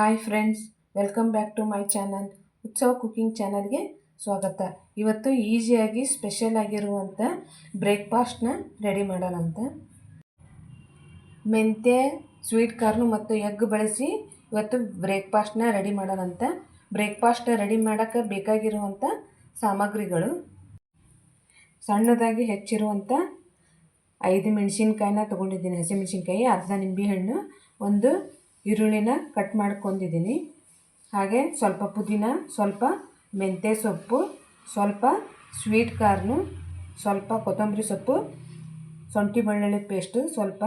Hi friends welcome back to my channel Utsava cooking ಚಾನಲ್ಗೆ ಸ್ವಾಗತ. ಇವತ್ತು ಈಸಿಯಾಗಿ ಸ್ಪೆಷಲ್ ಆಗಿರುವಂಥ ಬ್ರೇಕ್ಫಾಸ್ಟ್ನ ರೆಡಿ ಮಾಡೋಣಂತ. ಮೆಂತ್ಯ ಸ್ವೀಟ್ ಕಾರ್ನು ಮತ್ತು ಎಗ್ ಬಳಸಿ ಇವತ್ತು ಬ್ರೇಕ್ಫಾಸ್ಟ್ನ ರೆಡಿ ಮಾಡೋಣಂತ. ಬ್ರೇಕ್ಫಾಸ್ಟ್ ರೆಡಿ ಮಾಡೋಕ್ಕೆ ಬೇಕಾಗಿರುವಂಥ ಸಾಮಗ್ರಿಗಳು. ಸಣ್ಣದಾಗಿ ಹೆಚ್ಚಿರುವಂಥ ಐದು ಮೆಣಸಿನ್ಕಾಯಿನ ತೊಗೊಂಡಿದ್ದೀನಿ. ಹಸಿಮೆಣಸಿನ್ಕಾಯಿ, ಅರ್ಧ ನಿಂಬೆಹಣ್ಣು, ಒಂದು ಈರುಳ್ಳಿನ ಕಟ್ ಮಾಡ್ಕೊಂಡಿದ್ದೀನಿ. ಹಾಗೆ ಸ್ವಲ್ಪ ಪುದೀನ, ಸ್ವಲ್ಪ ಮೆಂತ್ಯ ಸೊಪ್ಪು, ಸ್ವಲ್ಪ ಸ್ವೀಟ್ ಕಾರ್ನು, ಸ್ವಲ್ಪ ಕೊತ್ತಂಬರಿ ಸೊಪ್ಪು, ಶುಂಠಿ ಬೆಳ್ಳುಳ್ಳಿ ಪೇಸ್ಟು ಸ್ವಲ್ಪ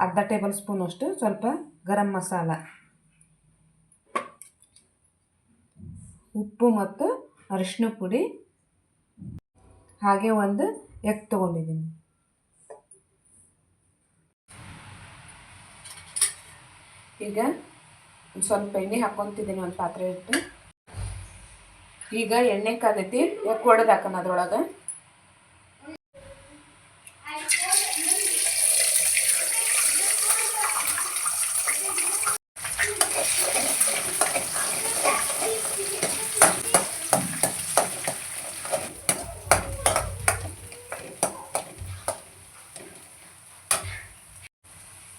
ಅರ್ಧ ಟೇಬಲ್ ಸ್ಪೂನಷ್ಟು ಸ್ವಲ್ಪ ಗರಂ ಮಸಾಲ. ಉಪ್ಪು ಮತ್ತು ಅರಿಶಿನ ಪುಡಿ. ಹಾಗೆ ಒಂದು ಎಗ್ ತೊಗೊಂಡಿದ್ದೀನಿ. ಈಗ ಸ್ವಲ್ಪ ಎಣ್ಣೆ ಹಾಕೊತಿದ್ದೀನಿ, ಒಂದು ಪಾತ್ರೆ ಇಟ್ಟು. ಈಗ ಎಣ್ಣೆ ಕಾದೈತಿ ಒಡೆದು ಹಾಕೋಣ ಅದ್ರೊಳಗೆ?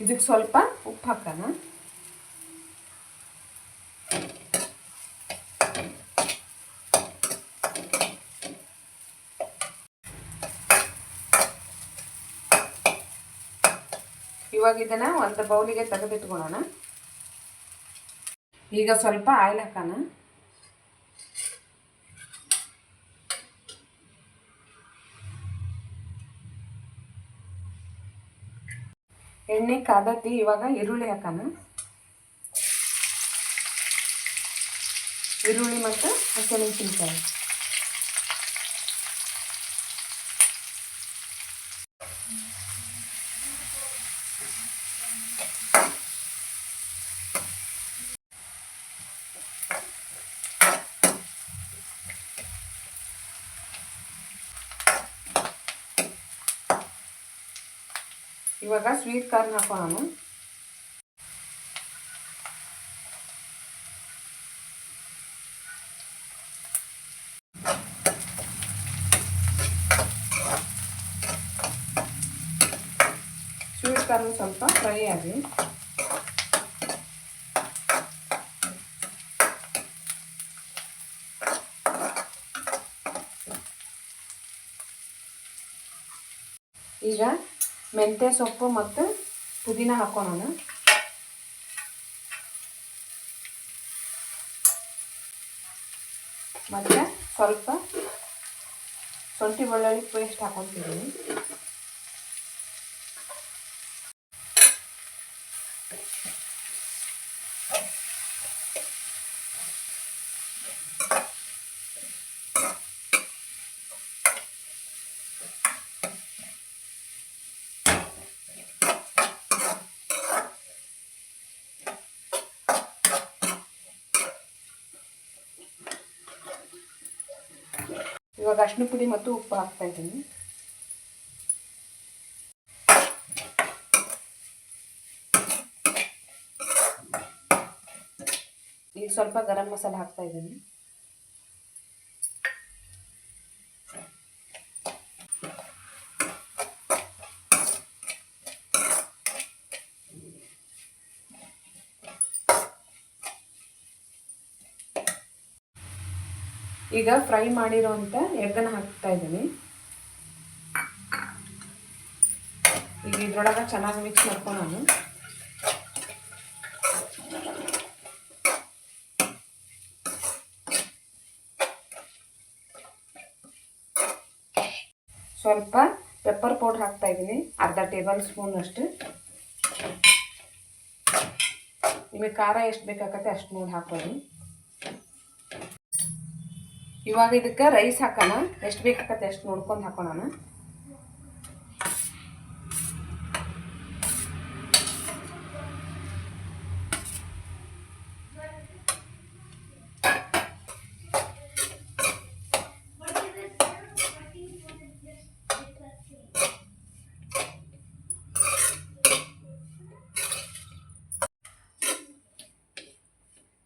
ಇದಕ್ಕೆ ಸ್ವಲ್ಪ ಉಪ್ಪು ಹಾಕೋಣ. ಇವಾಗ ಇದನ್ನು ಒಂದು ಬೌಲಿಗೆ ತೆಗೆದಿಟ್ಕೊಳ್ಳೋಣ. ಈಗ ಸ್ವಲ್ಪ ಆಯಿಲ್ ಹಾಕೋಣ. ಎಣ್ಣೆ ಕಾದತ್ತಿ ಇವಾಗ ಈರುಳ್ಳಿ ಹಾಕೋಣ. ಈರುಳ್ಳಿ ಮತ್ತು ಹಸಿಮೆಣಸಿನ್ಕಾಯಿ. ಇವಾಗ ಸ್ವೀಟ್ ಕಾರ್ನ್ ಹಾಕೋಣ ಸ್ವೀಟ್ ಕಾರ್ನ್ ಸ್ವಲ್ಪ ಫ್ರೈ ಆಗಿ ಈಗ ಮೆಂತ್ಯ ಸೊಪ್ಪು ಮತ್ತು ಪುದೀನ ಹಾಕೋಣ ಮತ್ತು ಸ್ವಲ್ಪ ಶುಂಠಿ ಬೆಳ್ಳುಳ್ಳಿ ಪೇಸ್ಟ್ ಹಾಕೊತಿದ್ದೀನಿ. ಇವಾಗ ಅರ್ಶಿನ ಪುಡಿ ಮತ್ತು ಉಪ್ಪು ಹಾಕ್ತಾ ಇದ್ದೀನಿ. ಈಗ ಸ್ವಲ್ಪ ಗರಂ ಮಸಾಲೆ ಹಾಕ್ತಾ ಇದ್ದೀನಿ. ಈಗ ಫ್ರೈ ಮಾಡಿರೋವಂಥ ಎಗ್ಗನ್ನು ಹಾಕ್ತಾ ಇದ್ದೀನಿ. ಈಗ ಇದ್ರೊಳಗೆ ಚೆನ್ನಾಗಿ ಮಿಕ್ಸ್ ಮಾಡ್ಕೊಳ್ಳೋಣ ಸ್ವಲ್ಪ ಪೆಪ್ಪರ್ ಪೌಡ್ರ್ ಹಾಕ್ತಾ ಇದ್ದೀನಿ. ಅರ್ಧ ಟೇಬಲ್ ಸ್ಪೂನ್ ಅಷ್ಟು. ನಿಮಗೆ ಖಾರ ಎಷ್ಟು ಬೇಕಾಗತ್ತೆ ಅಷ್ಟು ನೋಡಿ ಹಾಕೊಳ್ಳಿ. ಇವಾಗ ಇದಕ್ಕೆ ರೈಸ್ ಹಾಕೋಣ. ಎಷ್ಟು ಬೇಕಾಗತ್ತೆ ಎಷ್ಟು ನೋಡ್ಕೊಂಡು ಹಾಕೋಣ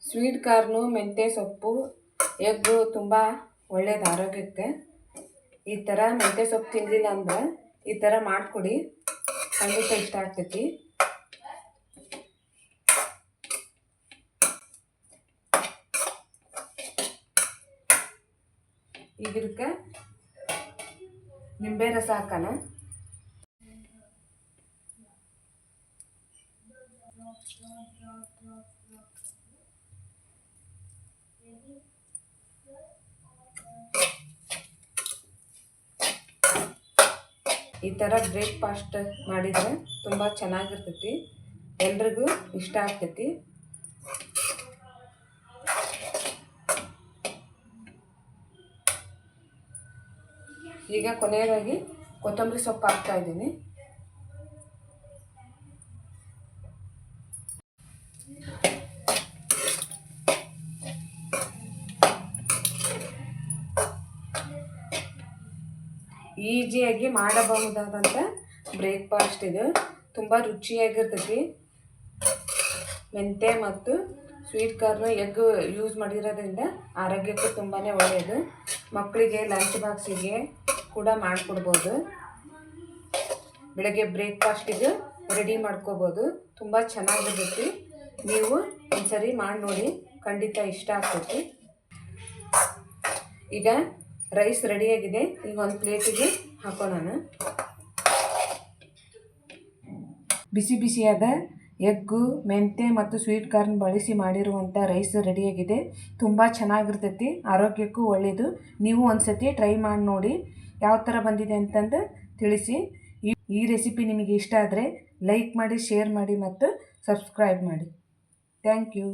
ಸ್ವೀಟ್ ಕಾರ್ನು ಮೆಂತ್ಯ ಸೊಪ್ಪು ಎಗ್ಗು ತುಂಬ ಒಳ್ಳೇದು ಆರೋಗ್ಯಕ್ಕೆ. ಈ ಥರ ಮೆಂತ್ಯ ಸೊಪ್ಪು ತಿಂದಿಲ್ಲ ಅಂದ್ರೆ ಈ ಥರ ಮಾಡಿಕೊಡಿ. ಖಂಡಿತ ಇಷ್ಟ ಆಗ್ತೈತಿ. ಇದಕ್ಕೆ ನಿಂಬೆ ರಸ ಹಾಕೋಣ. ಈ ಥರ ಬ್ರೇಕ್ಫಾಸ್ಟ್ ಮಾಡಿದರೆ ತುಂಬ ಚೆನ್ನಾಗಿರ್ತೈತಿ. ಎಲ್ರಿಗೂ ಇಷ್ಟ ಆಗ್ತೈತಿ. ಈಗ ಕೊನೆಯದಾಗಿ ಕೊತ್ತಂಬರಿ ಸೊಪ್ಪು ಹಾಕ್ತಾ ಇದ್ದೀನಿ. ಈಸಿಯಾಗಿ ಮಾಡಬಹುದಾದಂಥ ಬ್ರೇಕ್ಫಾಸ್ಟ್ ಇದು. ತುಂಬ ರುಚಿಯಾಗಿರ್ತೈತಿ. ಮೆಂತೆ ಮತ್ತು ಸ್ವೀಟ್ ಕಾರ್ನ್ ಎಗ್ ಯೂಸ್ ಮಾಡಿರೋದ್ರಿಂದ ಆರೋಗ್ಯಕ್ಕೂ ತುಂಬಾ ಒಳ್ಳೆಯದು ಮಕ್ಕಳಿಗೆ ಲಂಚ್ ಬಾಕ್ಸಿಗೆ ಕೂಡ ಮಾಡಿಕೊಡ್ಬೋದು. ಬೆಳಗ್ಗೆ ಬ್ರೇಕ್ಫಾಸ್ಟಿಗೆ ರೆಡಿ ಮಾಡ್ಕೋಬೋದು. ತುಂಬ ಚೆನ್ನಾಗಿರ್ತೈತಿ. ನೀವು ಒಂದ್ಸರಿ ಮಾಡಿ ನೋಡಿ ಖಂಡಿತ ಇಷ್ಟ ಆಗ್ತೈತಿ. ಈಗ ರೈಸ್ ರೆಡಿಯಾಗಿದೆ ಈಗ ಒಂದು ಪ್ಲೇಟಿಗೆ ಹಾಕೋಣ ಬಿಸಿ ಬಿಸಿಯಾದ ಎಗ್ಗು ಮೆಂತೆ ಮತ್ತು ಸ್ವೀಟ್ ಕಾರ್ನ್ ಬಳಸಿ ಮಾಡಿರುವಂಥ ರೈಸ್ ರೆಡಿಯಾಗಿದೆ ತುಂಬ ಚೆನ್ನಾಗಿರ್ತೈತಿ, ಆರೋಗ್ಯಕ್ಕೂ ಒಳ್ಳೆಯದು ನೀವು ಒಂದು ಸತಿ ಟ್ರೈ ಮಾಡಿ ನೋಡಿ ಯಾವ ಥರ ಬಂದಿದೆ ಅಂತಂದು ತಿಳಿಸಿ. ಈ ಈ ರೆಸಿಪಿ ನಿಮಗೆ ಇಷ್ಟ ಆದರೆ ಲೈಕ್ ಮಾಡಿ ಶೇರ್ ಮಾಡಿ ಮತ್ತು ಸಬ್ಸ್ಕ್ರೈಬ್ ಮಾಡಿ. Thank you